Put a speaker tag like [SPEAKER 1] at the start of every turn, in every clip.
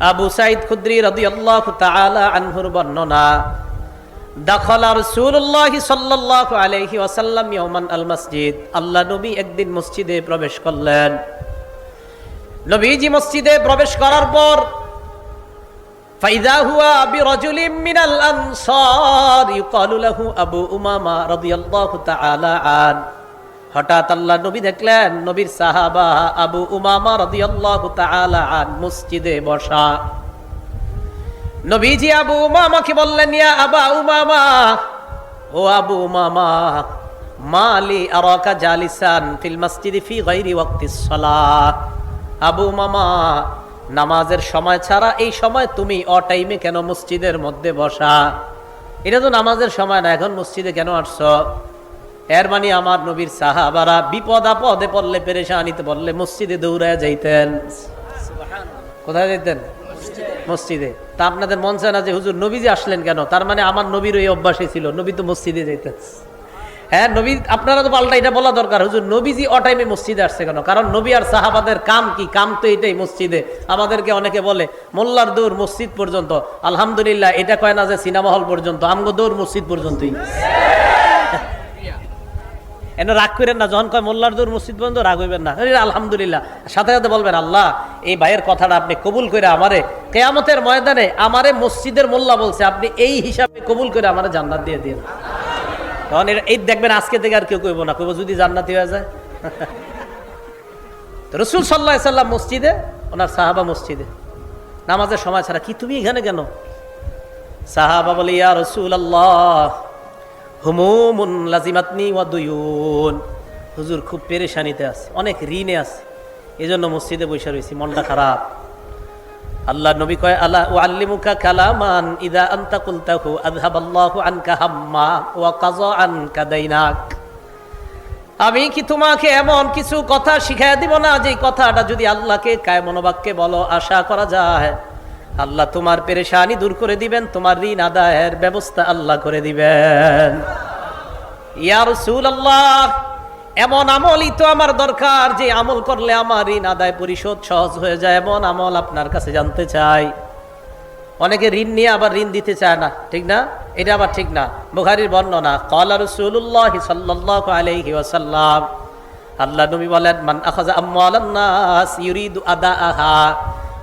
[SPEAKER 1] আবু সাইদ খুদ্রি রাদিয়াল্লাহু তাআলা আনহুর বর্ণনা, দাখালা রাসূলুল্লাহ সাল্লাল্লাহু আলাইহি ওয়াসাল্লাম ইয়াওমান আল মসজিদ। আল্লাহ নবী একদিন মসজিদে প্রবেশ করলেন। নবীজি মসজিদে প্রবেশ করার পর, ফাইদা হুয়া বিরাজুলিম মিনাল আনসার ইউকালু আবু উমামা রাদিয়াল্লাহু তাআলা আন। হঠাৎ আল্লাহ নবী দেখলেন, নবীর সাহাবা আবু উমামা রাদিয়াল্লাহু তাআলা আন মসজিদে বসা। নবীজি আবু উমামাকে বললেন, ইয়া আবা উমামা, ও আবু উমামা মালি আরাকা জালিসান ফিল ফি গায়রি সালাহ। আবু উমামা, নামাজের সময় ছাড়া এই সময় তুমি অ টাইমে কেন মসজিদের মধ্যে বসা? এটা তো নামাজের সময় না, এখন মসজিদে কেন আসছো? এর মানে আমার নবীর সাহাবারা বিপদ আপদে পড়লে পেরেশানিতে পড়লে মসজিদে দৌড়ায় যাইতেন। কোথায় যাইতেন? মসজিদে। তা আপনাদের মন চায় না যে হুজুর নবীজি আসলেন কেন? তার মানে আমার নবীর ওই অভ্যাসই ছিল, নবী তো মসজিদে যাইতেন। হ্যাঁ নবী, আপনারা তো পাল্টা এটা বলা দরকার। হুজুর, নবীজি অ টাইমে মসজিদে আসছে কেন? কারণ নবী আর সাহাবাদের কাম কি? কাম তো এটাই, মসজিদে। আমাদেরকে অনেকে বলে, মোল্লার দৌড় মসজিদ পর্যন্ত। আলহামদুলিল্লাহ, এটা কয় না যে সিনেমা হল পর্যন্ত, আমগো দৌড় মসজিদ পর্যন্তই। এনে রাগ করেন না, যখন কয়, মোল্লার দৌড় মসজিদ পর্যন্ত রাগ হইবেন না। আলহামদুলিল্লাহ। সাথে সাথে বলবেন, আল্লাহ, এই ভাইয়ের কথাটা আপনি কবুল করে আমারে, কেয়ামতের ময়দানে আমারে মসজিদের মোল্লা বলছে, আপনি এই হিসাবে কবুল করে আমারে জান্নাত দিয়ে দিন। তখন এই দেখবেন, আজকে থেকে আর কেউ কইব না, কইব যদি জান্নাতি হয়ে যায়। রসুল সাল্লাহ সাল্লাম মসজিদে, ওনার সাহাবা মসজিদে। নামাজের সময় ছাড়া কি, তুমি এখানে কেন? সাহাবা বলে, ইয়া রসুল আল্লাহ হুমুমুন লাজিমাতনি ওয়া হুজুর খুব পেরেশানিতে আছে, অনেক ঋণে আছে। এই জন্য মসজিদে বসে রয়েছি, মনটা খারাপ। আল্লাহ নবী কয় আল্লাহ ও আল্লিমুকা কালামান ইদা আন্তা কুলতাহু আযহাবাল্লাহু আনকা হাম্মা ওয়া কাযা আনকা দাইনাক আমি কি তোমাকে এমন কিছু কথা শিখাই দিব না যে কথাটা যদি আল্লাহকে কায় মনোবাক্যে বলো, আশা করা যায়? আল্লাহ তোমার পেরেশানি দূর করে দিবেন, তোমার ঋণ আদায়ের ব্যবস্থা আল্লাহ করে দিবেন। ইয়ার আল্লাহ এমন আমলই তো আমার দরকার, যে আমল করলে আমার ঋণ আদায় পরিশোধ সহজ হয়ে যায়, এমন আমল আপনার কাছে জানতে চাই। অনেকে ঋণ নিয়ে আবার ঋণ দিতে চায় না, ঠিক না? এটা আবার ঠিক না। বুখারির বর্ণনা কলা সাল্লাহ আলাইহি ওয়াসাল্লাম আল্লাহ নবী বলেন আদা আহা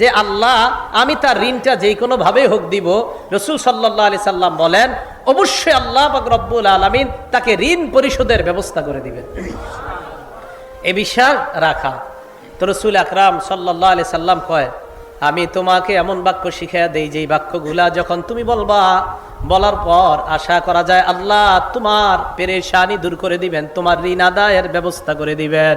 [SPEAKER 1] যে আল্লাহ, আমি তার ঋণটা যেই কোনো ভাবে হোক দিব। রসুল সাল্লাহ আলি সাল্লাম বলেন, অবশ্যই আল্লাহ পাক রব্বুল আলমিন তাকে ঋণ পরিশোধের ব্যবস্থা করে দিবেন। এ বিশ্বাস রাখা। তো রসুল আকরাম সাল্লাহ আলি সাল্লাম কয়, আমি তোমাকে এমন বাক্য শিখাইয়া দেই, যেই বাক্যগুলা যখন তুমি বলবা, বলার পর আশা করা যায় আল্লাহ তোমার পেরেশানি দূর করে দিবেন, তোমার ঋণ আদায়ের ব্যবস্থা করে দিবেন।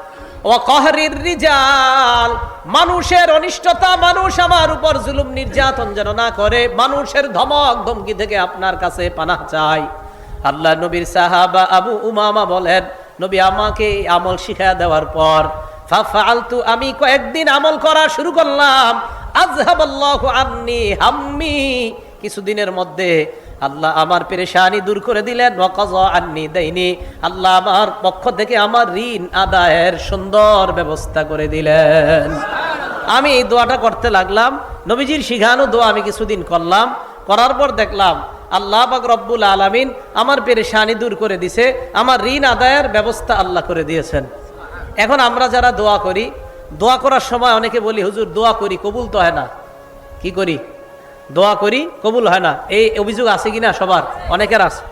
[SPEAKER 1] মানুষের অনিষ্টতা, মানুষ আমার উপর জুলুম নির্যাতন যেন না করে, মানুষের ধমক, ধমকি থেকে আপনার কাছে পানা চাই। আল্লাহ নবীর সাহাবা আবু উমামা বলেন, নবী আমাকে আমল শিখা দেওয়ার পর আমি কয়েকদিন আমল করা শুরু করলাম। আজহাবাল্লাহু আন্নি হাম্মি। কিছুদিনের মধ্যে আল্লাহ আমার পেরেশানি দূর করে দিলেন। আন্নি দেয়নি আল্লাহ আমার পক্ষ থেকে আমার ঋণ আদায়ের সুন্দর ব্যবস্থা করে দিলেন। আমি এই দোয়াটা করতে লাগলাম। নবীজির শিখানো দোয়া আমি কিছুদিন করলাম। করার পর দেখলাম, আল্লাহ পাক রব্বুল আলামিন আমার পেরেশানি দূর করে দিছে। আমার ঋণ আদায়ের ব্যবস্থা আল্লাহ করে দিয়েছেন। এখন আমরা যারা দোয়া করি, দোয়া করার সময় অনেকে বলি, হুজুর, দোয়া করি, কবুল তো হয় না। কি করি? দোয়া করি, কবুল হয় না। এই অভিযোগ আছে কিনা? সবার। অনেকের আছে।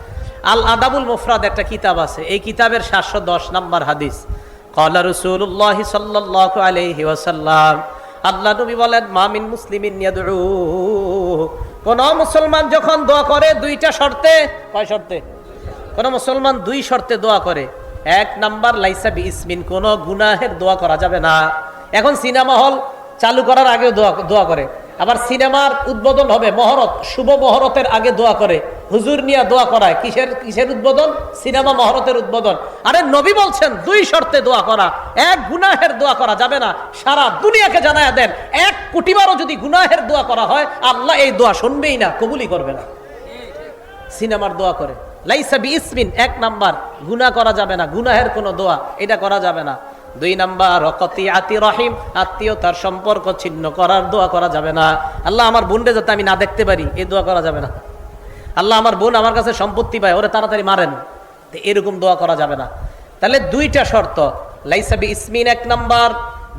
[SPEAKER 1] আল আদাবুল মুফরাদ একটা কিতাব আছে। এই কিতাবের সাতশো দশ নম্বর হাদিস। কলা রসুল্লাহ সাল্লাহ আলহি ওয়াসাল্লাম আল্লাহ নবী বলেন মামিন মুসলিমিন কোন মুসলমান যখন দোয়া করে, দুইটা শর্তে, কয় শর্তে? কোন মুসলমান দুই শর্তে দোয়া করে। এক নাম্বার, লাইসা বি ইসমিন কোন গুনাহের দোয়া করা যাবে না। এখন সিনেমা হল চালু করার আগে দোয়া দোয়া করে। আবার সিনেমার উদ্বোধন হবে মহরত, শুভ মহরতের আগে দোয়া করে। হুজুর নিয়ে দোয়া করায়। কিসের কিসের উদ্বোধন? সিনেমা মহরতের উদ্বোধন। আরে নবী বলছেন, দুই শর্তে দোয়া করা। এক গুনাহের দোয়া করা যাবে না। সারা দুনিয়াকে জানায় দেন। এক কোটিবারও যদি গুনাহের দোয়া করা হয়, আল্লাহ এই দোয়া শুনবেই না, কবুলই করবে না। সিনেমার দোয়া করে। লাইসা বি ইসমিন, এক নাম্বার। গুনাহ করা যাবে না। গুনাহের কোনো দোয়া। এটা করা যাবে না। দুই নাম্বার, অকতি আতি রহিম আত্মীয়তার সম্পর্ক ছিন্ন করার দোয়া করা যাবে না। আল্লাহ আমার বোনরে যাতে আমি না দেখতে পারি, এই দোয়া করা যাবে না। আল্লাহ আমার বোন আমার কাছে সম্পত্তি পায়, ওরে তাড়াতাড়ি মারেন। এরকম দোয়া করা যাবে না। তাহলে দুইটা শর্ত লাইসাবি ইসমিন এক নাম্বার,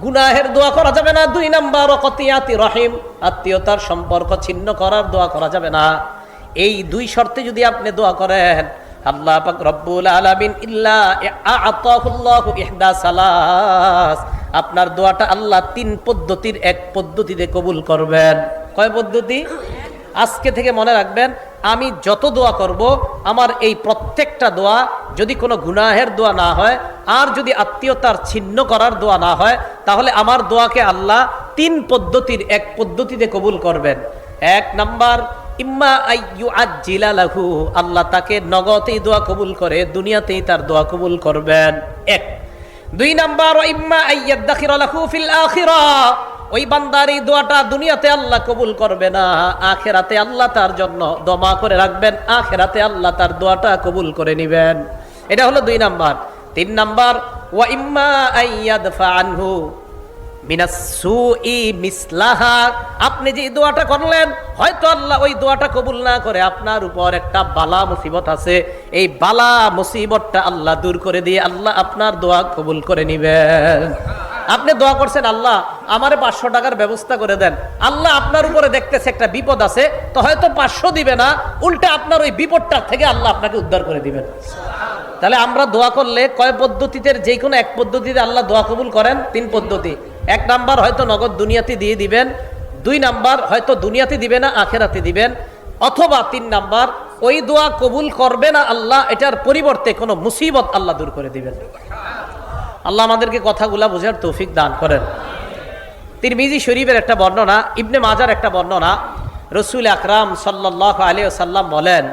[SPEAKER 1] গুনাহের দোয়া করা যাবে না। দুই নাম্বার, অকতি আতি রহিম আত্মীয়তার সম্পর্ক ছিন্ন করার দোয়া করা যাবে না। এই দুই শর্তে যদি আপনি দোয়া করেন আল্লাহ পাক রব্বুল আলামিন ইল্লা আতাহুল্লাহু ইহদা সালাস। আপনার দোয়াটা আল্লাহ তিন পদ্ধতির এক পদ্ধতিতে কবুল করবেন। কয় পদ্ধতি? আজকে থেকে মনে রাখবেন, আমি যত দোয়া করব, আমার এই প্রত্যেকটা দোয়া যদি কোনো গুনাহের দোয়া না হয়, আর যদি আত্মীয়তার ছিন্ন করার দোয়া না হয়, তাহলে আমার দোয়াকে আল্লাহ তিন পদ্ধতির এক পদ্ধতিতে কবুল করবেন। এক নাম্বার ইম্মা আইয়ু আজিলা লাহু, আল্লাহ তাকে নগতেই দোয়া কবুল করে, দুনিয়াতেই তার দোয়া কবুল করবেন। এক। দুই নাম্বার ইম্মা আইয়াদাখিরা লাহু ফিল আখিরা, ওই বান্দার এই দোয়াটা দুনিয়াতে আল্লাহ কবুল করবে না, আখেরাতে আল্লাহ তার জন্য দমা করে রাখবেন, আখেরাতে আল্লাহ তার দোয়াটা কবুল করে নিবেন। এটা হলো দুই নাম্বার। তিন নাম্বার ওয়া ইম্মা আইয়াদফা আনহু মিনাসুই মিসলাহা আপনি যে দোয়াটা করলেন, হয়তো আল্লাহ ওই দোয়াটা কবুল না করে আপনার উপর একটা বালা মুসিবত আছে। এই বালা মুসিবতটা আল্লাহ দূর করে দিয়ে আল্লাহ আপনার দোয়া কবুল করে নিবেন। আপনি দোয়া করছেন, আল্লাহ, আমারে পাঁচশো টাকার ব্যবস্থা করে দেন। আল্লাহ আপনার উপরে দেখতেছে একটা বিপদ আছে, তো হয়তো পাঁচশো দিবে না, উল্টে আপনার ওই বিপদটার থেকে আল্লাহ আপনাকে উদ্ধার করে দিবেন। তাহলে আমরা দোয়া করলে কয় পদ্ধতিতে, যে কোনো এক পদ্ধতিতে আল্লাহ দোয়া কবুল করেন? তিন পদ্ধতি। এক নাম্বার হয়তো নগদ দুনিয়াতে দিয়ে দিবেন, দুই নাম্বার হয়তো দুনিয়াতে দিবে না, আখেরাতে দিবেন, অথবা তিন নাম্বার, ওই দোয়া কবুল করবে না আল্লাহ, এটার পরিবর্তে কোনো মুসিবত আল্লাহ দূর করে দিবেন। আল্লাহ আমাদেরকে কথাগুলা বোঝার তৌফিক দান করেন। তিরমিজি শরীফের একটা বর্ণনা, ইবনে মাজার একটা বর্ণনা, রসুল আকরাম সাল্লাহ আলী সাল্লাম বলেন,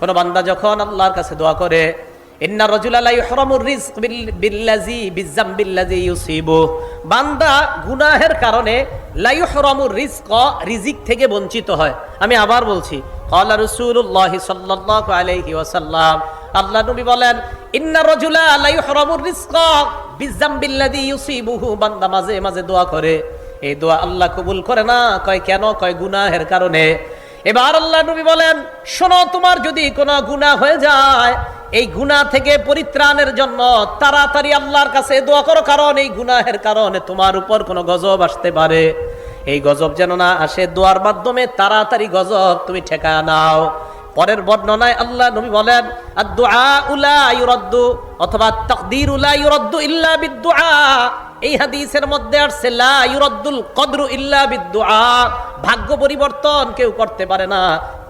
[SPEAKER 1] কোনো বান্দা যখন আল্লাহর কাছে দোয়া করে, ইন্না রজুল হরমুর রিস্ক বান্দা গুনাহের কারণে লাই হরমুর রিস্ক রিজিক থেকে বঞ্চিত হয়। আমি আবার বলছি আলাইহি আল্লাহ নবী বলেন, ইন্না রজুলা হরমুর রিস্ক বিজাম্বিল্লাযী ইউসিবুহু, বান্দা মাঝে মাঝে দোয়া করে। এই দোয়া আল্লাহ কবুল করে না, কয় কেন, কয় গুনাহের কারণে। এবার আল্লাহ নবী বলেন, শোনো, তোমার যদি কোনো গুনাহ হয়ে যায়, এই গুনাহ থেকে পরিত্রাণের জন্য তাড়াতাড়ি আল্লাহর কাছে দোয়া করো, কারণ এই গুনাহের কারণে তোমার উপর কোনো গজব আসতে পারে। এই গজব যেন না আসে, দোয়ার মাধ্যমে তাড়াতাড়ি গজব তুমি ঠেকা নাও। পরের বর্ণনায় আল্লাহ নবী বলেন অথবা, তকদির ইল্লা বিদ-দুআ এই হাদিসের মধ্যে আসছে, লা ইউরদ্দুল কদরু ইল্লা বিদ-দুআ ভাগ্য পরিবর্তন কেউ করতে পারে না।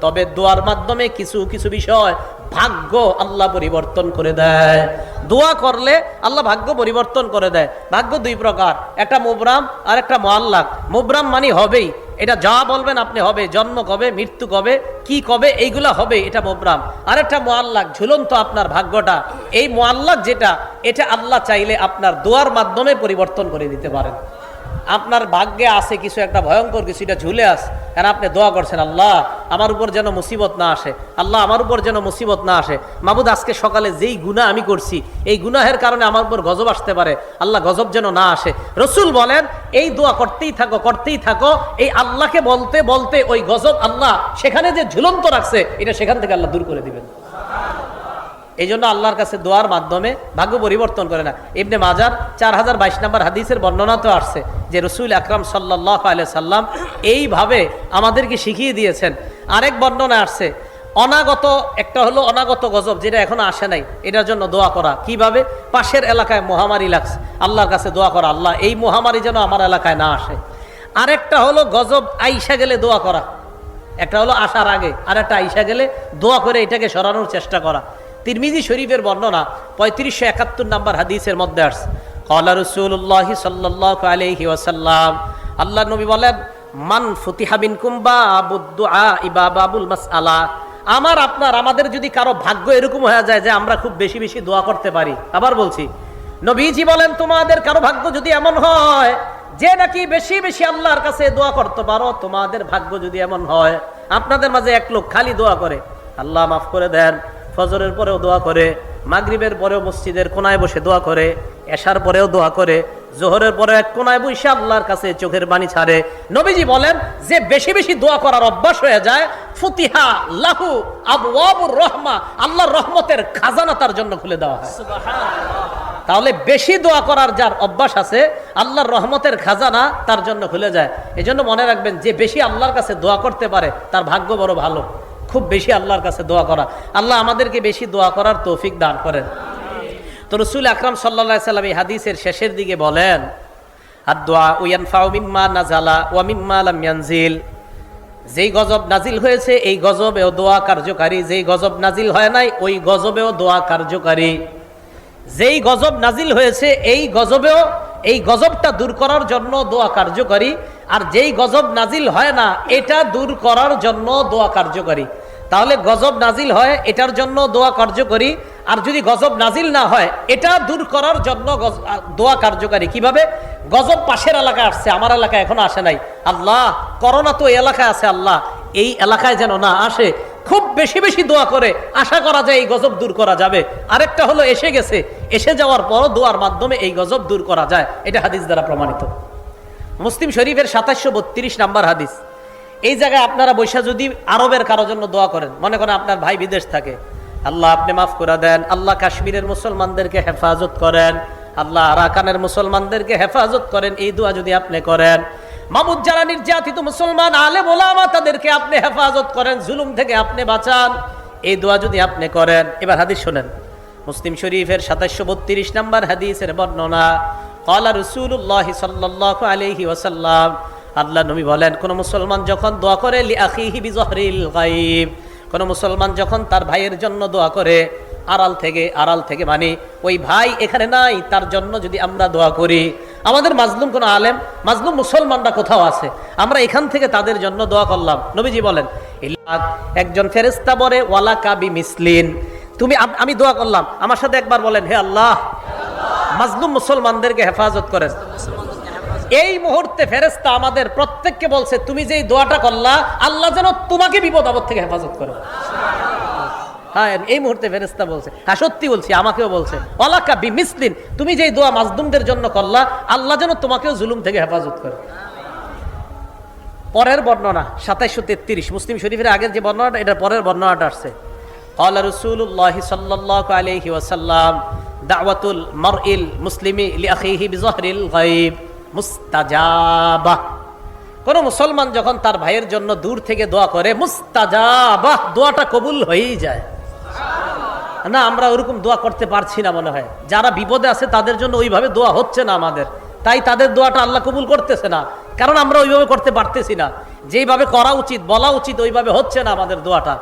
[SPEAKER 1] তবে দোয়ার মাধ্যমে কিছু কিছু বিষয় ভাগ্য আল্লাহ পরিবর্তন করে দেয়। দোয়া করলে আল্লাহ ভাগ্য পরিবর্তন করে দেয়। ভাগ্য দুই প্রকার, একটা মুবরাম আর একটা মোয়াল্লাক মুবরাম মানে হবেই, এটা যা বলবেন আপনি হবে, জন্ম কবে, মৃত্যু কবে, কি কবে, এইগুলা হবে, এটা মোবরাম। আর একটা মোয়াল্লাক ঝুলন্ত আপনার ভাগ্যটা। এই মোয়াল্লাক যেটা, এটা আল্লাহ চাইলে আপনার দোয়ার মাধ্যমে পরিবর্তন করে দিতে পারেন। আপনার ভাগ্যে আছে কিছু একটা ভয়ঙ্কর কিছু, এটা ঝুলে আস কারণ আপনি দোয়া করছেন, আল্লাহ আমার উপর যেন মুসিবত না আসে। আল্লাহ আমার উপর যেন মুসিবত না আসে। মাবুদ, আজকে সকালে যেই গুণা আমি করছি, এই গুনাহের কারণে আমার উপর গজব আসতে পারে। আল্লাহ গজব যেন না আসে। রসুল বলেন, এই দোয়া করতেই থাকো করতেই থাকো। এই আল্লাহকে বলতে বলতে ওই গজব আল্লাহ সেখানে যে ঝুলন্ত রাখছে, এটা সেখান থেকে আল্লাহ দূর করে দিবেন। এই জন্য আল্লাহর কাছে দোয়ার মাধ্যমে ভাগ্য পরিবর্তন করে না ইবনে মাজার চার হাজার বাইশ নম্বর হাদিসের বর্ণনা তো আসছে যে রসুল আকরাম সাল্লাহ আলিয়া সাল্লাম এইভাবে আমাদেরকে শিখিয়ে দিয়েছেন। আরেক বর্ণনা আসছে, অনাগত, একটা হলো অনাগত গজব যেটা এখনও আসে নাই, এটার জন্য দোয়া করা। কীভাবে? পাশের এলাকায় মহামারী লাগছে, আল্লাহর কাছে দোয়া করা। আল্লাহ, এই মহামারী যেন আমার এলাকায় না আসে। আরেকটা হলো গজব, আইসা গেলে দোয়া করা। একটা হলো আসার আগে আর একটা আইসা গেলে দোয়া করে এটাকে সরানোর চেষ্টা করা। তিরমিজি শরীফের বর্ণনা পঁয়ত্রিশশো একাত্তর নাম্বার হাদিসের মধ্যে আসছে। কলা রসুল্লাহ সাল্লাহ আলহি ওয়াসাল্লাম আল্লাহ নবী বলেন, মান ফতিহাবিন কুম্বা আবুদ্দুআ ইবা বাবুল মাস আলা আমার, আপনার, আমাদের যদি কারও ভাগ্য এরকম হয়ে যায় যে আমরা খুব বেশি বেশি দোয়া করতে পারি। আবার বলছি, নবীজি বলেন, তোমাদের কারও ভাগ্য যদি এমন হয়, যে নাকি বেশি বেশি আল্লাহর কাছে দোয়া করতে পারো, তোমাদের ভাগ্য যদি এমন হয়, আপনাদের মাঝে এক লোক খালি দোয়া করে, আল্লাহ মাফ করে দেন। ফজরের পরেও দোয়া করে মাগরিবের পরেও মসজিদের কোনায় বসে দোয়া করে এশার পরেও দোয়া করে জোহরের পরে এক কোনায় বসে আল্লাহর কাছে চোখের বাণী ছাড়ে। নবীজি বলেন যে বেশি বেশি দোয়া করার অভ্যাস হয়ে যায় ফুতিহা লাহু আবু রহমা আল্লাহর রহমতের খাজানা তার জন্য খুলে দেওয়া হয়। তাহলে বেশি দোয়া করার যার অভ্যাস আছে আল্লাহর রহমতের খাজানা তার জন্য খুলে যায়। এই জন্য মনে রাখবেন যে বেশি আল্লাহর কাছে দোয়া করতে পারে তার ভাগ্য বড় ভালো। খুব বেশি আল্লাহর কাছে দোয়া করা। আল্লাহ আমাদেরকে বেশি দোয়া করার তৌফিক দান করেন। তো রসুল আকরাম সাল্লা সাল্লাম এই হাদিসের শেষের দিকে বলেন আদোয়া উয়ানফাউ মিম্মা নাজালা ওয়া মিম্মা যেই গজব নাজিল হয়েছে, এই গজবেও দোয়া কার্যকারী। যেই গজব নাজিল হয় নাই, ওই গজবেও দোয়া কার্যকারী। যেই গজব নাজিল হয়েছে, এই গজবেও, এই গজবটা দূর করার জন্য দোয়া কার্যকারী। আর যেই গজব নাজিল হয় না, এটা দূর করার জন্য দোয়া কার্যকারী। তাহলে গজব নাজিল হয়, এটার জন্য দোয়া কার্যকরী। আর যদি গজব নাজিল না হয়, এটা দূর করার জন্য দোয়া কার্যকারী। কীভাবে? গজব পাশের এলাকায় আসছে, আমার এলাকায় এখনও আসে নাই। আল্লাহ, করোনা তো এলাকায় আছে আল্লাহ। এই এলাকায় যেন না আসে, খুব বেশি বেশি দোয়া করে। আশা করা যায় এই গজব দূর করা যাবে। আরেকটা হলো, এসে গেছে। এসে যাওয়ার পরও দোয়ার মাধ্যমে এই গজব দূর করা যায়। এটা হাদিস দ্বারা প্রমাণিত। মুসলিম শরীফের সাতাশশো বত্রিশ নাম্বার হাদিস। এই জায়গায় আপনারা বৈশা যদি আরবের কারও জন্য দোয়া করেন, মনে করেন আপনার ভাই বিদেশ থাকে। আল্লাহ আপনি মাফ করে দেন, আল্লাহ কাশ্মীরের মুসলমানদেরকে হেফাজত করেন, আল্লাহ আরাকানের মুসলমানদেরকে হেফাজত করেন, এই দোয়া যদি আপনি করেন। মামুদ যারা নির্যাতিত মুসলমান, আলে মোলামা তাদেরকে আপনি হেফাজত করেন, জুলুম থেকে আপনি বাঁচান, এই দোয়া যদি আপনি করেন। এবার হাদিস শোনেন। মুসলিম শরীফের সাতাশশো বত্রিশ নম্বর হাদিসের বর্ণনা কলা রসুল্লাহ সাল্লাহ আলহি ওসাল্লাম আল্লাহ নবী বলেন, কোন মুসলমান যখন দোয়া করে লি বিজহরিল গাইব কোন মুসলমান যখন তার ভাইয়ের জন্য দোয়া করে, আড়াল থেকে আড়াল থেকে মানে ওই ভাই এখানে নাই, তার জন্য যদি আমরা দোয়া করি, আমাদের মাজলুম কোন আলেম, মাজলুম মুসলমানরা কোথাও আছে? আমরা এখান থেকে তাদের জন্য দোয়া করলাম। নবীজি বলেন একজন ফেরেস্তা বলে, ওয়ালা কাবি মিসলিন তুমি আমি দোয়া করলাম। আমার সাথে একবার বলেন, হে আল্লাহ মাজলুম মুসলমানদেরকে হেফাজত করেন এই মুহূর্তে ফেরেস্তা আমাদের প্রত্যেককে বলছে তুমি যেই দোয়াটা করলা আল্লাহ যেন তোমাকে বিপদ আপদ থেকে হেফাজত করে হ্যাঁ এই মুহূর্তে ফেরেস্তা বলছে হ্যাঁ সত্যি বলছি আমাকেও বলছে অলাকা বি মিসলিন তুমি যেই দোয়া মাজলুমদের জন্য করলা আল্লাহ যেন তোমাকেও জুলুম থেকে হেফাজত করে পরের বর্ণনা সাতাইশো তেত্রিশ মুসলিম শরীফের আগের যে বর্ণনাটা এটা পরের বর্ণনাটা আসছে قال رسول الله صلى الله عليه وسلم দাওয়াতুল মারইল মুসলিমি লিআখিহি বিজহরিল মুস্তাজাবাহ কোনো মুসলমান যখন তার ভাইয়ের জন্য দূর থেকে দোয়া করে মুস্তাজাবাহ দোয়াটা কবুল হয়েই যায়। না, আমরা ওরকম দোয়া করতে পারছি না মনে হয়। যারা বিপদে আছে, তাদের জন্য ওইভাবে দোয়া হচ্ছে না আমাদের। তাই তাদের দোয়াটা আল্লাহ কবুল করতেছে না। কারণ আমরা ওইভাবে করতে পারতেছি না। যেইভাবে করা উচিত, বলা উচিত, ওইভাবে হচ্ছে না আমাদের দোয়াটা।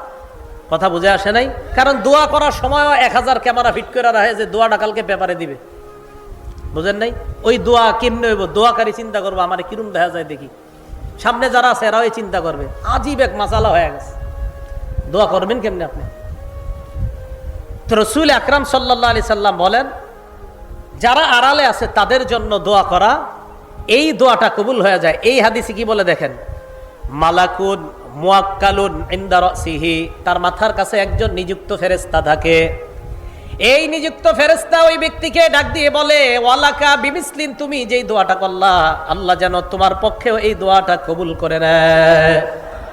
[SPEAKER 1] কথা বুঝে আসে নাই? কারণ দোয়া করার সময়ও এক হাজার ক্যামেরা ফিট করে রাখে যে দোয়াটা কালকে পেপারে দিবে। বুঝেন নাই? ওই দোয়া কেমনে হইব? দোয়াকারী চিন্তা করব, আমার কিরম দেখা যায় দেখি। সামনে যারা আছে, এরাও চিন্তা করবে। আজীব এক মাসালা হয়ে গেছে। দোয়া করবেন কেমনে আপনি? তো রসুল আকরাম সাল্লাহ আলি সাল্লাম বলেন, যারা আড়ালে আছে, তাদের জন্য দোয়া করা, এই দোয়াটা কবুল হয়ে যায়। এই হাদিসে কি বলে দেখেন? মালাকুন তার মাথার কাছে একজন নিযুক্ত ফেরেস্তা থাকে। এই নিযুক্ত ফেরেস্তা ওই ব্যক্তিকে ডাক দিয়ে বলে, ওয়ালাকা বিমিসলিন, তুমি যেই দোয়াটা করলা, আল্লাহ যেন তোমার পক্ষেও এই দোয়াটা কবুল করে নেয়।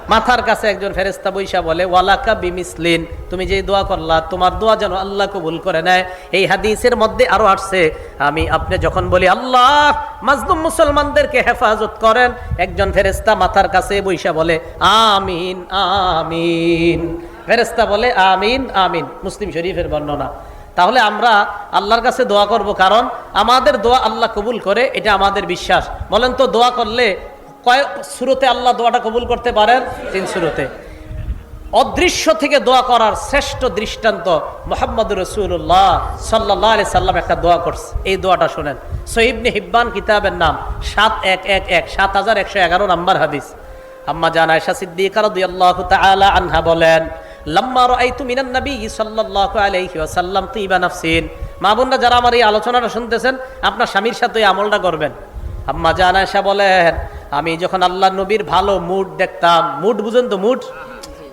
[SPEAKER 1] মাথার কাছে একজন ফেরেস্তা বৈশা বলে, ওয়ালাকা বিমিসলিন, তুমি যে দোয়া করলা, তোমার দোয়া যেন আল্লাহ কবুল করে নেয়। এই হাদিসের মধ্যে আরও আসছে, আমি আপনি যখন বলি, আল্লাহ, মাজলুম মুসলমানদেরকে হেফাজত করেন, একজন ফেরেস্তা মাথার কাছে বৈশা বলে, আমিন আমিন। ফেরেস্তা বলে, আমিন আমিন। মুসলিম শরীফের বর্ণনা। তাহলে আমরা আল্লাহর কাছে দোয়া করব কারণ আমাদের দোয়া আল্লাহ কবুল করে, এটা আমাদের বিশ্বাস। বলেন তো, দোয়া করলে কয় শুরুতে আল্লাহ দোয়াটা কবুল করতে পারেন? তিন শুরুতে অদৃশ্য থেকে দোয়া করার শ্রেষ্ঠ দৃষ্টান্ত মোহাম্মদ রসুল্লাহ সাল্লাহ আলি সাল্লাম একটা দোয়া করছে। এই দোয়াটা শোনেন। সহিবনে হিব্বান কিতাবের নাম সাত এক এক এক, সাত হাজার একশো এগারো নম্বর হাদিস। আম্মা জান আয়সা সিদ্দিকা রাদিয়াল্লাহু তাআলা আনহা বলেন, লাম্মা রাআইতু মিনান নবী সাল্লাল্লাহু আলাইহি ওয়াসাল্লাম তিবা নাফসিন। মা বোনরা যারা আমার এই আলোচনাটা শুনতেছেন, আপনার স্বামীর সাথে আমলটা করবেন। আম্মা জান আয়সা বলেন আমি যখন আল্লাহ নবীর ভালো মুড দেখতাম মুড বুঝেন তো মুড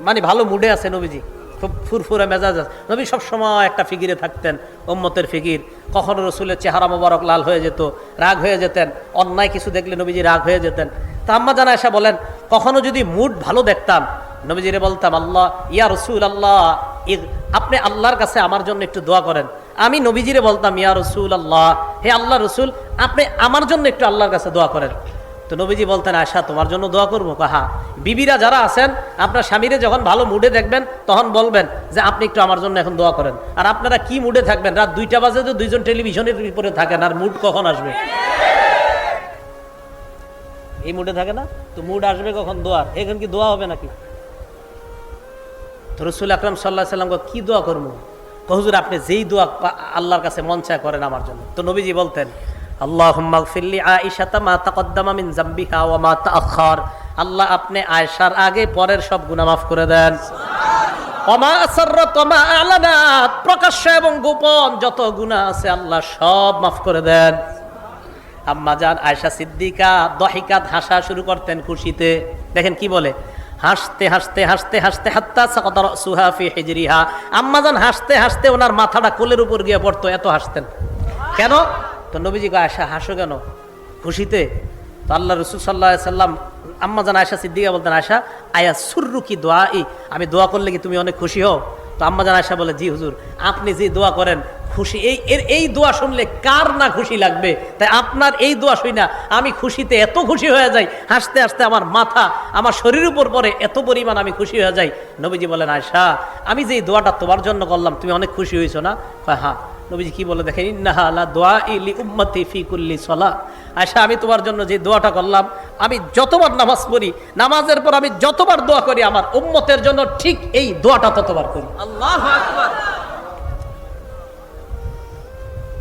[SPEAKER 1] মানে ভালো মুডে আছে নবীজি। খুব ফুরফুরে মেজাজ আছে। নবী সবসময় একটা ফিকিরে থাকতেন ওম্মতের ফিকির। কখনো রসুলের চেহারা মোবারক লাল হয়ে যেত, রাগ হয়ে যেতেন। অন্যায় কিছু দেখলে নবীজি রাগ হয়ে যেতেন। তা আম্মা জানা এসে বলেন, কখনো যদি মুড ভালো দেখতাম, নবীজিরে বলতাম, আল্লাহ, ইয়া রসুল আল্লাহ আপনি আল্লাহর কাছে আমার জন্য একটু দোয়া করেন। আমি নবীজিরে বলতাম, ইয়া রসুল আল্লাহ হে আল্লাহ রসুল, আপনি আমার জন্য একটু আল্লাহর কাছে দোয়া করেন। তো নবীজি বলতেন আশা তোমার জন্য দোয়া করব। কাহা বিবিরা যারা আছেন, আপনার স্বামীরে যখন ভালো মুডে দেখবেন, তখন বলবেন যে, আপনি একটু আমার জন্য এখন দোয়া করেন। আর আপনারা কি মুডে থাকবেন? রাত দুইটা বাজে তো দুইজন টেলিভিশনের উপরে থাকেন, আর মুড কখন আসবে? এই মুডে থাকে না? তো মুড আসবে কখন দোয়ার? এখন কি দোয়া হবে নাকি? রসুল আকরম সাল্লাহ সাল্লাম কি দোয়া করব? হুজুর, আপনি যেই দোয়া আল্লাহর কাছে মন চায় করেন আমার জন্য। তো নবীজি বলতেন আল্লাহ ফিল্লি আইসাতা মা তাকদ্দামা মিন জাম্বিহা ওয়া মা তাআখার। আল্লাহ আপনি আয়েশার আগে পরের সব গুনাহ মাফ করে দেন। প্রকাশ্য এবং গোপন যত গুনাহ আছে আল্লাহ সব মাফ করে দেন। আম্মা জান আয়সা সিদ্দিকা দহিকাত হাসা শুরু করতেন খুশিতে। দেখেন কি বলে? হাসতে হাসতে হাসতে হাসতে হাত্তা সুহাফি হিজরিহা। আম্মা জান, হাসতে হাসতে ওনার মাথাটা কোলের উপর গিয়ে পড়তো, এত হাসতেন। কেন? তো নবীজি আয়সা হাসো কেন? খুশিতে? তো আল্লাহ রসুল সাল্লাহ সাল্লাম, আম্মা জান আয়সা সিদ্দিকা বলতেন, আয়সা, আয়া সুররু কি দোয়া ই আমি দোয়া করলে কি তুমি অনেক খুশি হও? তো আম্মা জান আয়সা বলে, জি হুজুর, আপনি যে দোয়া করেন, খুশি, এই, এর, এই দোয়া শুনলে কার না খুশি লাগবে? তাই আপনার এই দোয়া শুই না, আমি খুশিতে এত খুশি হয়ে যাই, হাসতে হাসতে আমার মাথা, আমার শরীর উপর পরে এত পরিমাণ আমি খুশি হয়ে যাই। নবীজি বলেন, আয়সা, আমি যে এই দোয়াটা তোমার জন্য করলাম, তুমি অনেক খুশি হয়েছো না? হ্যাঁ। নবীজি কি বলে দেখেন ইন্নাহা আলা দোয়া ইলি উম্মতি ফি কুল্লি সলা। আয়সা আমি তোমার জন্য যে দোয়াটা করলাম আমি যতবার নামাজ পড়ি নামাজের পর আমি যতবার দোয়া করি আমার উম্মতের জন্য ঠিক এই দোয়াটা ততবার করি।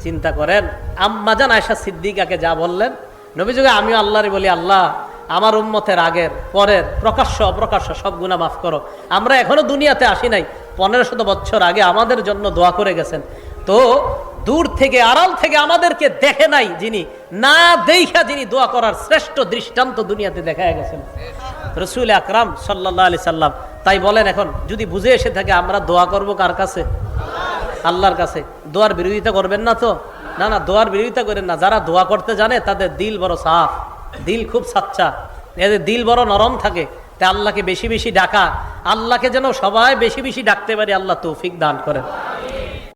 [SPEAKER 1] চিন্তা করেন আম্মাজান আয়সা সিদ্দিকাকে যা বললেন নবীযুগে আমিও আল্লাহরে বলি আল্লাহ আমার উম্মতের আগের পরের প্রকাশ্য অপ্রকাশ্য সব গুণা মাফ করো। আমরা এখনও দুনিয়াতে আসি নাই পনেরো শত বছর আগে আমাদের জন্য দোয়া করে গেছেন। তো দূর থেকে, আড়াল থেকে আমাদেরকে দেখে নাই যিনি, না দেখা যিনি দোয়া করার শ্রেষ্ঠ দৃষ্টান্ত দুনিয়াতে দেখা গেছেন। রসুল আকরাম সাল্লাহ আলি সাল্লাম, তাই বলেন এখন, যদি বুঝে এসে থাকে আমরা দোয়া করব কার কাছে? আল্লাহর কাছে। দোয়ার বিরোধিতা করবেন না তো? না না, দোয়ার বিরোধিতা করেন না। যারা দোয়া করতে জানে, তাদের দিল বড় সাফ। দিল খুব সাচ্চা। এদের দিল বড় নরম থাকে। তাই আল্লাহকে বেশি বেশি ডাকা। আল্লাহকে যেন সবাই বেশি বেশি ডাকতে পারে, আল্লাহ তৌফিক দান করেন।